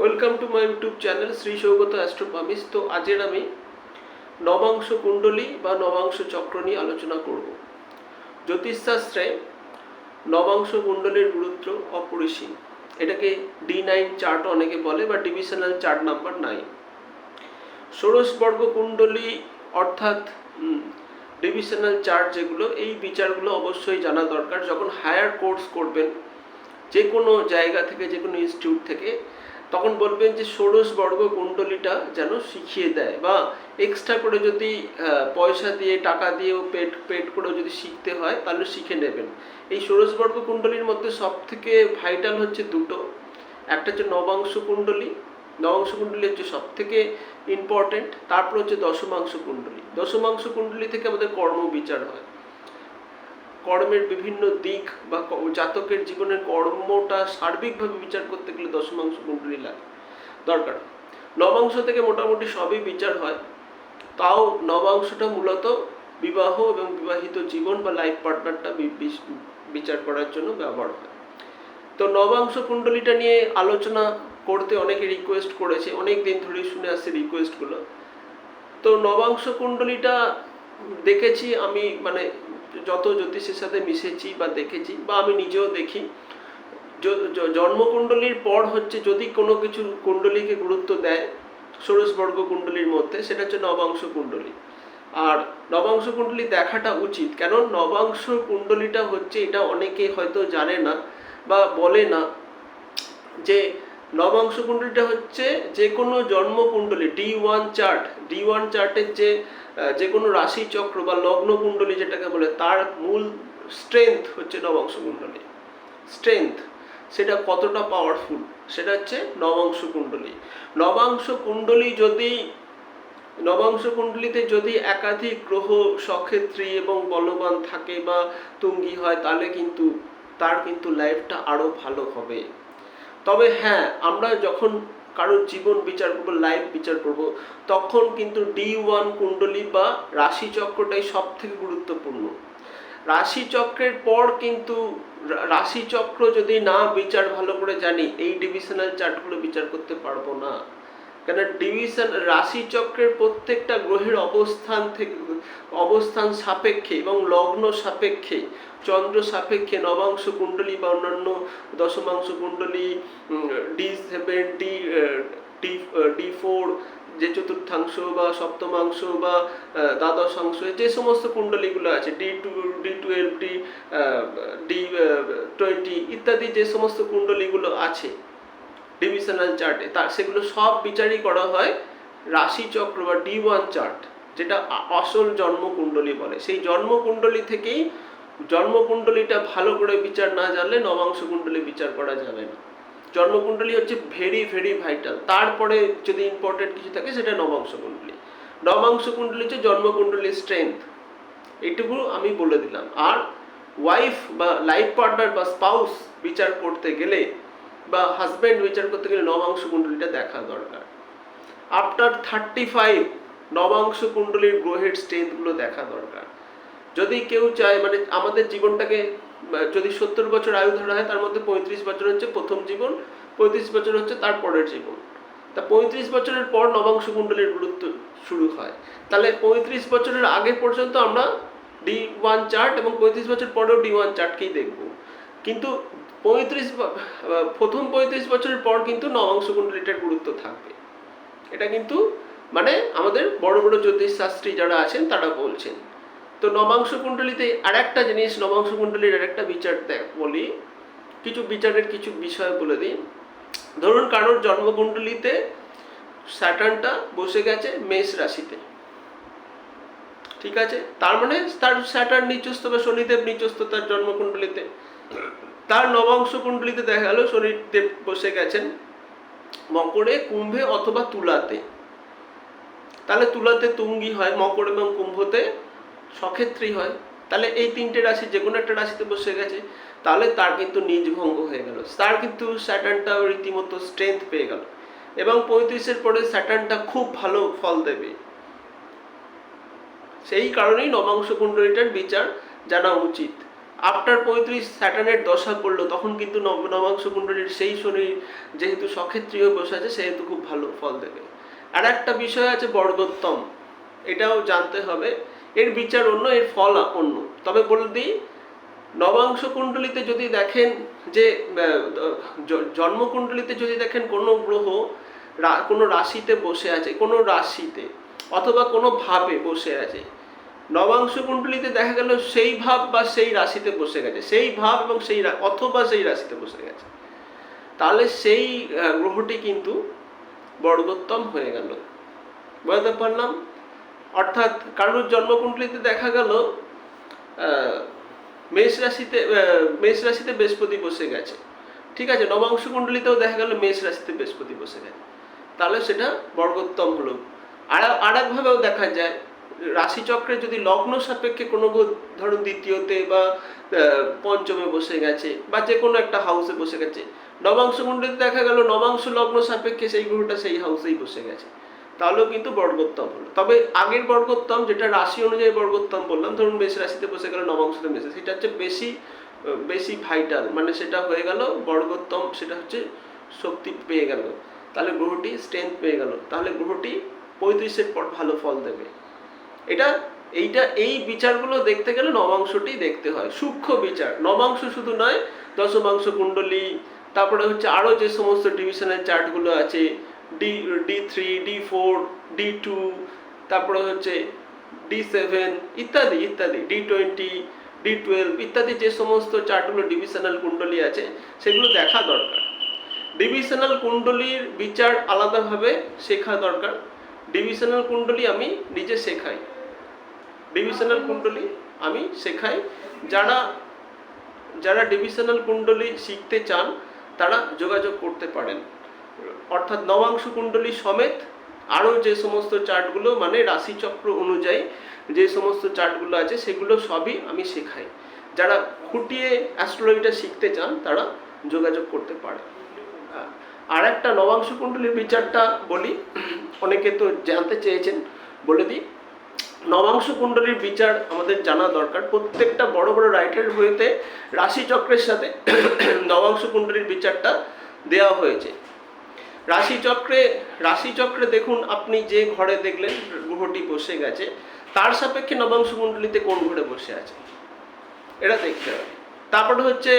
Welcome to my YouTube channel Shri Saugata অ্যাস্ট্রোপামিস তো আজের আমি নবাংশ কুণ্ডলী বা নবাংশ চক্র নিয়ে আলোচনা করব। জ্যোতিষশাস্ত্রে নবাংশ কুণ্ডলীর গুরুত্ব অপরিসীম। এটাকে ডি নাইন চার্ট অনেকে বলে বা ডিভিশনাল চার্ট নাম্বার নাইন ষোড়শবর্গ কুণ্ডলী অর্থাৎ ডিভিশনাল চার্ট যেগুলো, এই বিচারগুলো অবশ্যই জানা দরকার। যখন হায়ার কোর্স করবেন যে কোনো জায়গা থেকে যে কোনো ইনস্টিটিউট থেকে তখন বলবেন যে ষোড়শ বর্গ কুণ্ডলীটা যেন শিখিয়ে দেয় বা এক্সট্রা করে যদি পয়সা দিয়ে, টাকা দিয়েও পেট পেড করেও যদি শিখতে হয়, তাহলে শিখে নেবেন। এই ষোড়শ বর্গ কুণ্ডলীর মধ্যে সব থেকে ভাইটাল হচ্ছে দুটো। একটা হচ্ছে নবাংশ কুণ্ডলী। নবাংশ কুণ্ডলী হচ্ছে সব থেকে ইম্পর্টেন্ট তারপর হচ্ছে দশমাংশ কুণ্ডলী। দশমাংশ কুণ্ডলী থেকে আমাদের কর্ম বিচার হয়। কর্মের বিভিন্ন দিক বা জাতকের জীবনের কর্মটা সার্বিকভাবে বিচার করতে গেলে দশমাংশ কুণ্ডলী লাগে দরকার। নবাংশ থেকে মোটামুটি সবই বিচার হয়। তাও নবাংশটা মূলত বিবাহ এবং বিবাহিত জীবন বা লাইফ পার্টনারটা বিচার করার জন্য ব্যবহার হয়। তো নবাংশ কুণ্ডলীটা নিয়ে আলোচনা করতে অনেকে রিকোয়েস্ট করেছে। অনেক দিন ধরেই শুনে আসছে রিকোয়েস্টগুলো তো নবাংশ কুণ্ডলীটা দেখেছি আমি মানে যত জ্যোতিষের সাথে মিশেছি বা দেখেছি বা আমি নিজেও দেখি জন্মকুণ্ডলীর পর হচ্ছে যদি কোনো কিছু কুণ্ডলীকে গুরুত্ব দেয় ষোড়শবর্গ কুণ্ডলীর মধ্যে, সেটা হচ্ছে নবাংশ কুণ্ডলী। আর নবাংশ কুণ্ডলী দেখাটা উচিত, কেন নবাংশ কুণ্ডলীটা হচ্ছে এটা অনেকে হয়তো জানে না বা বলে না যে নবাংশ কুণ্ডলীটা হচ্ছে যে কোনো জন্মকুণ্ডলী, D one chart, D one চার্টের যে যে কোনো রাশি চক্র বা লগ্ন কুণ্ডলী যেটাকে বলে, তার মূল স্ট্রেংথ হচ্ছে নবাংশ কুণ্ডলী স্ট্রেংথ সেটা কতটা পাওয়ারফুল সেটা হচ্ছে নবাংশ কুণ্ডলী নবাংশ কুণ্ডলী যদি নবাংশ কুণ্ডলীতে যদি একাধিক গ্রহ সক্ষেত্রী এবং বলবান থাকে বা তুঙ্গি হয়, তাহলে কিন্তু তার কিন্তু লাইফটা আরও ভালো হবে। তবে হ্যাঁ আমরা যখন কারোর জীবন বিচার করব লাইফ বিচার করব, তখন কিন্তু ডি ওয়ান কুণ্ডলী বা রাশিচক্রটাই সব থেকে গুরুত্বপূর্ণ। রাশিচক্রের পর কিন্তু রাশিচক্র রাশি চক্র যদি না বিচার ভালো করে জানি, এই ডিভিশনাল চার্টগুলো বিচার করতে পারব না। কেন ডিভিশন রাশি চক্রের প্রত্যেকটা গ্রহের অবস্থান থেকে, অবস্থান সাপেক্ষে এবং লগ্ন সাপেক্ষে, চন্দ্র সাপেক্ষে, নবাংশ কুণ্ডলী বা অন্যান্য দশমাংশ কুণ্ডলী D seven D D D four যে চতুর্থাংশ বা সপ্তমাংশ বা দ্বাদশাংশ, যে সমস্ত কুণ্ডলীগুলো আছে D two D twelve D D twenty ইত্যাদি যে সমস্ত কুণ্ডলীগুলো আছে ডিভিশনাল চার্টে তার সেগুলো সব বিচারই করা হয় রাশি চক্র বা ডি ওয়ান চার্ট যেটা আসল জন্মকুণ্ডলী বলে। সেই জন্মকুণ্ডলী থেকেই জন্মকুণ্ডলীটা ভালো করে বিচার না জানলে নবাংশ কুণ্ডলী বিচার করা যাবে না। জন্মকুণ্ডলী হচ্ছে ভেরি ভেরি ভাইটাল তারপরে যদি ইম্পর্টেন্ট কিছু থাকে সেটা নবাংশ কুণ্ডলী নবাংশ কুণ্ডলী হচ্ছে জন্মকুণ্ডলীর স্ট্রেংথ এইটুকু আমি বলে দিলাম। আর ওয়াইফ বা লাইফ পার্টনার বা স্পাউস বিচার করতে গেলে বা হাজব্যান্ড বিচার করতে গেলে নবাংশ কুণ্ডলীটা দেখা দরকার। আফটার থার্টি ফাইভ নবাংশ কুণ্ডলীর গ্রহের স্ট্রেংথগুলো দেখা দরকার। যদি কেউ চায় মানে আমাদের জীবনটাকে, যদি সত্তর বছর আয়ু ধরা হয়, তার মধ্যে পঁয়ত্রিশ বছর হচ্ছে প্রথম জীবন, পঁয়ত্রিশ বছর হচ্ছে তার পরের জীবন। তা পঁয়ত্রিশ বছরের পর নবাংশ কুণ্ডলীর গুরুত্ব শুরু হয়। তাহলে পঁয়ত্রিশ বছরের আগে পর্যন্ত আমরা ডি ওয়ান চার্ট এবং পঁয়ত্রিশ বছর পরেও ডি ওয়ান চার্টকেই দেখব। কিন্তু পঁয়ত্রিশ প্রথম পঁয়ত্রিশ বছরের পর কিন্তু নবাংশ কুণ্ডলীটার গুরুত্ব থাকবে। এটা কিন্তু মানে আমাদের বড় বড় জ্যোতিষ শাস্ত্রী যারা আছেন তারা বলছেন। তো নবাংশ কুণ্ডলীতে আর একটা জিনিস, নবাংশ কুণ্ডলীর আর একটা বিচার বলি, কিছু বিচারের কিছু বিষয় বলে দিই। ধরুন কারোর জন্মকুণ্ডলীতে স্যাটার্নটা বসে গেছে মেষ রাশিতে। ঠিক আছে? তার মানে তার স্যাটার্ন নিচস্থ বা শনিদেব নিচস্থ তার জন্মকুণ্ডলীতে। তার নবাংশ কুণ্ডলীতে দেখা গেল শনিদেব বসে গেছেন মকরে কুম্ভে অথবা তুলাতে। তাহলে তুলাতে তুঙ্গি হয়, মকর এবং কুম্ভতে সক্ষেত্রী হয়। তাহলে এই তিনটে রাশি, যে কোনো একটা রাশিতে বসে গেছে, তাহলে তার কিন্তু নিজ ভঙ্গ হয়ে গেল। তার কিন্তু স্যাটার্নটা রীতিমতো স্ট্রেংথ পেয়ে গেল। এবং পঁয়ত্রিশের পরে স্যাটার্নটা খুব ভালো ফল দেবে। সেই কারণেই নবাংশ কুণ্ডলীটার বিচার জানা উচিত। আফটার পঁয়ত্রিশ স্যাটার্নের দশা পড়ল, তখন কিন্তু নব- নবাংশ কুণ্ডলীর সেই শরীর যেহেতু সক্ষেত্রীয় বসে আছে, সেহেতু খুব ভালো ফল দেবে। আর একটা বিষয় আছে বর্গোত্তম, এটাও জানতে হবে। এর বিচার অন্য, এর ফল অন্য। তবে বলে দিই, নবাংশ কুণ্ডলিতে যদি দেখেন যে জন্মকুণ্ডলিতে যদি দেখেন কোনো গ্রহ কোনো রাশিতে বসে আছে, কোনো রাশিতে অথবা কোনো ভাবে বসে আছে নবাংশ কুণ্ডলিতে দেখা গেল সেই ভাব বা সেই রাশিতে বসে গেছে। সেই ভাব এবং সেই অথবা সেই রাশিতে বসে গেছে। তাহলে সেই গ্রহটি কিন্তু বর্গোত্তম হয়ে গেল। বুঝতে পারলাম? অর্থাৎ কারোর জন্মকুণ্ডলিতে দেখা গেল মেষ রাশিতে মেষ রাশিতে বৃহস্পতি বসে গেছে। ঠিক আছে, নবাংশ কুণ্ডলিতেও দেখা গেল মেষ রাশিতে বৃহস্পতি বসে গেছে। তাহলে সেটা বর্গোত্তম হলো। আর আর একভাবেও দেখা যায় রাশিচক্রে যদি লগ্ন সাপেক্ষে কোনো ধরুন দ্বিতীয়তে বা পঞ্চমে বসে গেছে বা যে কোনো একটা হাউসে বসে গেছে, নবাংশ কুণ্ডলিতে দেখা গেল নবাংশ লগ্ন সাপেক্ষে সেই গ্রহটা সেই হাউসেই বসে গেছে। তাহলেও কিন্তু বর্গোত্তম হলো। তবে আগের বর্গোত্তম যেটা রাশি অনুযায়ী বর্গোত্তম বললাম, ধরুন মেষ রাশিতে বসে গেল নবাংশতে মেষে সেটা হচ্ছে বেশি বেশি ভাইটাল মানে সেটা হয়ে গেল বর্গোত্তম, সেটা হচ্ছে শক্তি পেয়ে গেল। তাহলে গ্রহটি স্ট্রেংথ পেয়ে গেল। তাহলে গ্রহটি পঁয়ত্রিশের পর ভালো ফল দেবে। এটা, এইটা, এই বিচারগুলো দেখতে গেলে নবাংশটি দেখতে হয়। সূক্ষ্ম বিচার। নবাংশ শুধু নয়, দশমাংশ কুণ্ডলী, তারপরে হচ্ছে আরও যে সমস্ত ডিভিশনের চার্টগুলো আছে, D D three, D four, D two, তারপরে হচ্ছে ডি সেভেন, ইত্যাদি ইত্যাদি, ডি টোয়েন্টি, ডি টুয়েলভ, ইত্যাদি যে সমস্ত চার্টগুলো ডিভিশনাল কুণ্ডলী আছে, সেগুলো দেখা দরকার। ডিভিশনাল কুণ্ডলীর বিচার আলাদাভাবে শেখা দরকার। ডিভিশনাল কুণ্ডলী আমি নিজে শেখাই। ডিভিশনাল কুণ্ডলী আমি শেখাই। যারা যারা ডিভিশনাল কুণ্ডলী শিখতে চান, তারা যোগাযোগ করতে পারেন। অর্থাৎ নবাংশ কুণ্ডলী সমেত আরও যে সমস্ত চার্টগুলো মানে রাশিচক্র অনুযায়ী যে সমস্ত চার্টগুলো আছে, সেগুলো সবই আমি শেখাই। যারা খুঁটিয়ে অ্যাস্ট্রোলজিটা শিখতে চান, তারা যোগাযোগ করতে পারে আর একটা নবাংশ কুণ্ডলীর বিচারটা বলি, অনেকে তো জানতে চেয়েছেন, বলে দিই। নবাংশ কুণ্ডলীর বিচার আমাদের জানা দরকার। প্রত্যেকটা বড় বড় রাইটারের বইতে রাশিচক্রের সাথে নবাংশ কুণ্ডলীর বিচারটা দেওয়া হয়েছে। রাশিচক্রে রাশিচক্রে দেখুন, আপনি যে ঘরে দেখলেন গ্রহটি বসে গেছে, তার সাপেক্ষে নবাংশ কুণ্ডলীতে কোন ঘরে বসে আছে? এটা দেখতে হবে। তারপরে হচ্ছে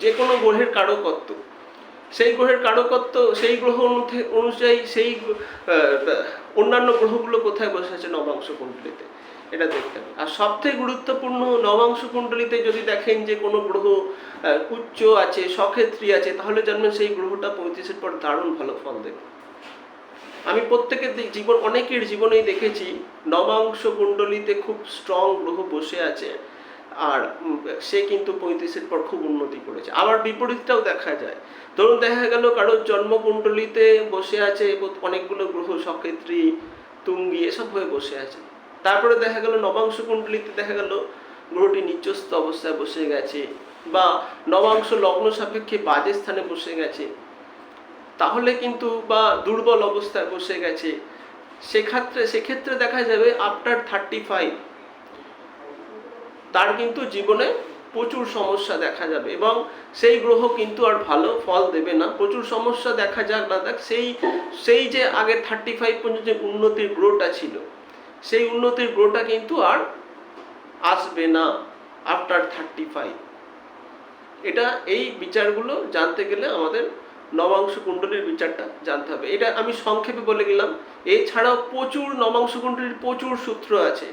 যে কোনো গ্রহের কারকত্ব। সেই গ্রহের কারকত্ব, সেই গ্রহ অনুযায়ী সেই অন্যান্য গ্রহগুলো কোথায় বসে আছে নবাংশ কুণ্ডলিতে? এটা দেখতে হবে। আর সবথেকে গুরুত্বপূর্ণ নবাংশ কুণ্ডলিতে যদি দেখেন যে কোনো গ্রহ উচ্চ আছে, সক্ষেত্রী আছে, তাহলে জানবেন সেই গ্রহটা পঁয়ত্রিশের পর দারুণ ভালো ফল দেবে। আমি প্রত্যেকের জীবন, অনেকের জীবনেই দেখেছি নবাংশ কুণ্ডলিতে খুব স্ট্রং গ্রহ বসে আছে। আর সে কিন্তু পঁয়ত্রিশের পর খুব উন্নতি করেছে। আবার বিপরীতটাও দেখা যায়। ধরুন দেখা গেল কারোর জন্মকুণ্ডলিতে বসে আছে অনেকগুলো গ্রহ সক্ষেত্রী তুঙ্গি, এসব হয়ে বসে আছে। তারপরে দেখা গেল নবাংশ কুণ্ডলিতে দেখা গেল গ্রহটি নিচস্থ অবস্থায় বসে গেছে বা নবাংশ লগ্ন সাপেক্ষে বাজে স্থানে বসে গেছে। তাহলে কিন্তু বা দুর্বল অবস্থায় বসে গেছে। সেক্ষেত্রে সেক্ষেত্রে দেখা যাবে আফটার থার্টি ফাইভ তার কিন্তু জীবনে প্রচুর সমস্যা দেখা যাবে এবং সেই গ্রহ কিন্তু আর ভালো ফল দেবে না। প্রচুর সমস্যা দেখা যাক না দেখ, সেই সেই যে আগে থার্টি ফাইভ পর্যন্ত উন্নতির গ্রোটা ছিল, সেই উন্নতির গ্রোটা কিন্তু আর আসবে না আফটার থার্টি ফাইভ এটা এই বিচারগুলো জানতে গেলে আমাদের নবাংশ কুণ্ডলীর বিচারটা জানতে হবে। এটা আমি সংক্ষেপে বলে গেলাম। এছাড়াও প্রচুর নবাংশ কুণ্ডলীর প্রচুর সূত্র আছে।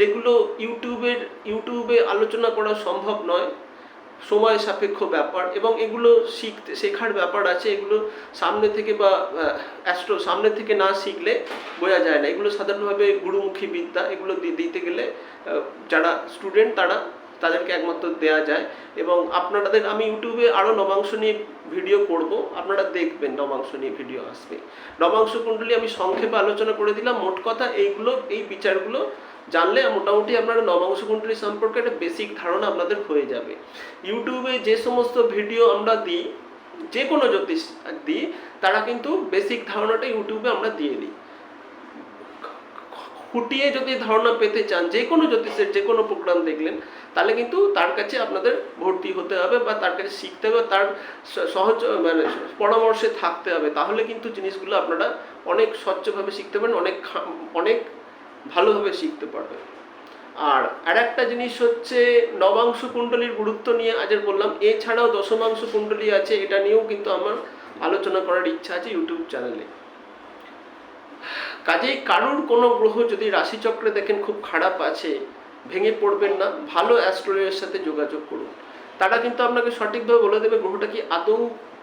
যেগুলো ইউটিউবের, ইউটিউবে আলোচনা করা সম্ভব নয়, সময় সাপেক্ষ ব্যাপার এবং এগুলো শিখতে, শেখার ব্যাপার আছে, এগুলো সামনে থেকে বা অ্যাস্ট্রো, সামনে থেকে না শিখলে বোঝা যায় না। এগুলো সাধারণভাবে গুরুমুখী বিদ্যা, এগুলো দিতে গেলে যারা স্টুডেন্ট তারা তাদেরকে একমাত্র দেয়া যায় এবং আপনাদের, আমি ইউটিউবে আরও নবাংশ নিয়ে ভিডিও করব, আপনারা দেখবেন নবাংশ নিয়ে ভিডিও আসবে। নবাংশ কুণ্ডলী আমি সংক্ষেপে আলোচনা করে দিলাম। মোট কথা এইগুলো, এই বিচারগুলো জানলে মোটামুটি আপনারা নবাংশ কুণ্ডলী সম্পর্কে একটা বেসিক ধারণা আপনাদের হয়ে যাবে। ইউটিউবে যে সমস্ত ভিডিও আমরা দিই, যে কোনো জ্যোতিষ দিই, তারা কিন্তু বেসিক ধারণাটা ইউটিউবে আমরা দিয়ে দিই। খুঁটিয়ে যদি ধারণা পেতে চান, যে কোনো জ্যোতিষের যে কোনো প্রোগ্রাম দেখলেন, তাহলে কিন্তু তার কাছে আপনাদের ভর্তি হতে হবে বা তার কাছে শিখতে হবে, তার সহজ মানে পরামর্শে থাকতে হবে। তাহলে কিন্তু জিনিসগুলো আপনারা অনেক স্বচ্ছভাবে শিখতে পারেন অনেক অনেক ভালোভাবে শিখতে পারবে। আর আরেকটা জিনিস হচ্ছে নবাংশ কুণ্ডলীর গুরুত্ব নিয়ে আজের বললাম, এছাড়াও দশমাংশ কুণ্ডলী আছে, এটা নিয়েও কিন্তু আমার আলোচনা করার ইচ্ছা আছে ইউটিউব চ্যানেলে। কাজেই কারুর কোনো গ্রহ যদি রাশিচক্রে দেখেন খুব খারাপ আছে, ভেঙে পড়বেন না, ভালো অ্যাস্ট্রোলয়ের সাথে যোগাযোগ করুন। তারা কিন্তু আপনাকে সঠিকভাবে বলে দেবে গ্রহটা কি আদৌ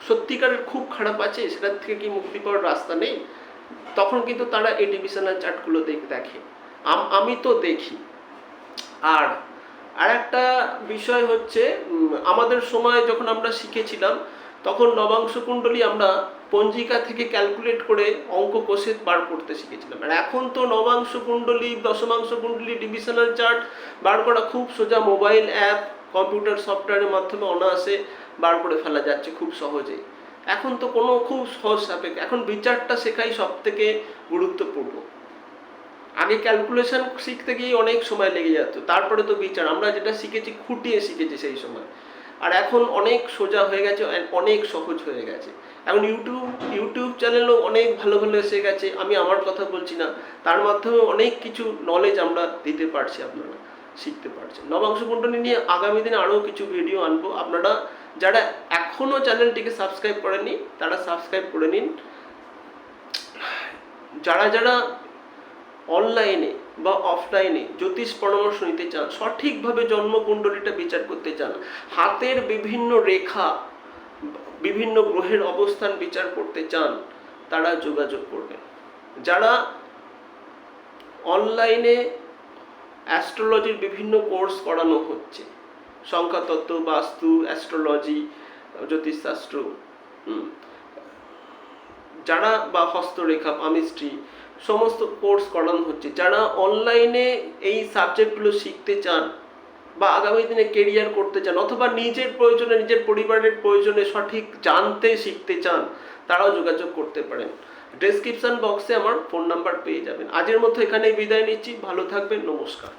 সত্যিকারের খুব খারাপ আছে, সেটার থেকে কি মুক্তি পাওয়ার রাস্তা নেই? তখন কিন্তু তারা এই ডিভিশনাল চার্টগুলো দেখ- আমি তো দেখি। আর আর একটা বিষয় হচ্ছে আমাদের সময় যখন আমরা শিখেছিলাম, তখন নবাংশ কুণ্ডলী আমরা পঞ্জিকা থেকে ক্যালকুলেট করে অঙ্ক কষে বার করতে শিখেছিলাম। আর এখন তো নবাংশ কুণ্ডলী, দশমাংশ কুণ্ডলী ডিভিশনাল চার্ট বার করা খুব সোজা। মোবাইল অ্যাপ কম্পিউটার সফটওয়্যারের মাধ্যমে অনায়াসে বার করে ফেলা যাচ্ছে খুব সহজেই। এখন তো কোনো খুব সহজ সাপেক্ষ এখন বিচারটা শেখাই সব থেকে গুরুত্বপূর্ণ। আগে ক্যালকুলেশন শিখতে গিয়ে অনেক সময় লেগে যেত তারপরে তো বিচার, আমরা যেটা শিখেছি খুঁটিয়ে শিখেছি সেই সময়। আর এখন অনেক সোজা হয়ে গেছে অনেক সহজ হয়ে গেছে। এখন ইউটিউব ইউটিউব চ্যানেলও অনেক ভালো ভালো এসে গেছে, আমি আমার কথা বলছি না, তার মাধ্যমে অনেক কিছু নলেজ আমরা দিতে পারছি, আপনারা শিখতে পারছেন। নবাংশ কুণ্ডলী নিয়ে আগামী দিনে আরও কিছু ভিডিও আনব, আপনারা যারা এখনও চ্যানেলটিকে সাবস্ক্রাইব করেননি, তারা সাবস্ক্রাইব করে নিন। যারা যারা অনলাইনে বা অফলাইনে জ্যোতিষ পরামর্শ নিতে চান, সঠিকভাবে জন্মকুণ্ডলীটা বিচার করতে চান, হাতের বিভিন্ন রেখা, বিভিন্ন গ্রহের অবস্থান বিচার করতে চান, তারা যোগাযোগ করবেন। যারা অনলাইনে অ্যাস্ট্রোলজির বিভিন্ন কোর্স করানো হচ্ছে সংখ্যাতত্ত্ব বাস্তু অ্যাস্ট্রোলজি জ্যোতিষশাস্ত্র যারা বা হস্তরেখা, পামিস্ট্রি, সমস্ত কোর্স করানো হচ্ছে। যারা অনলাইনে এই সাবজেক্টগুলো শিখতে চান বা আগামী দিনে কেরিয়ার করতে চান অথবা নিজের প্রয়োজনে, নিজের পরিবারের প্রয়োজনে সঠিক জানতে শিখতে চান, তারাও যোগাযোগ করতে পারেন। ডেসক্রিপশন বক্সে আমার ফোন নাম্বার পেয়ে যাবেন। আজের মতো এখানেই বিদায় নিচ্ছি। ভালো থাকবেন। নমস্কার।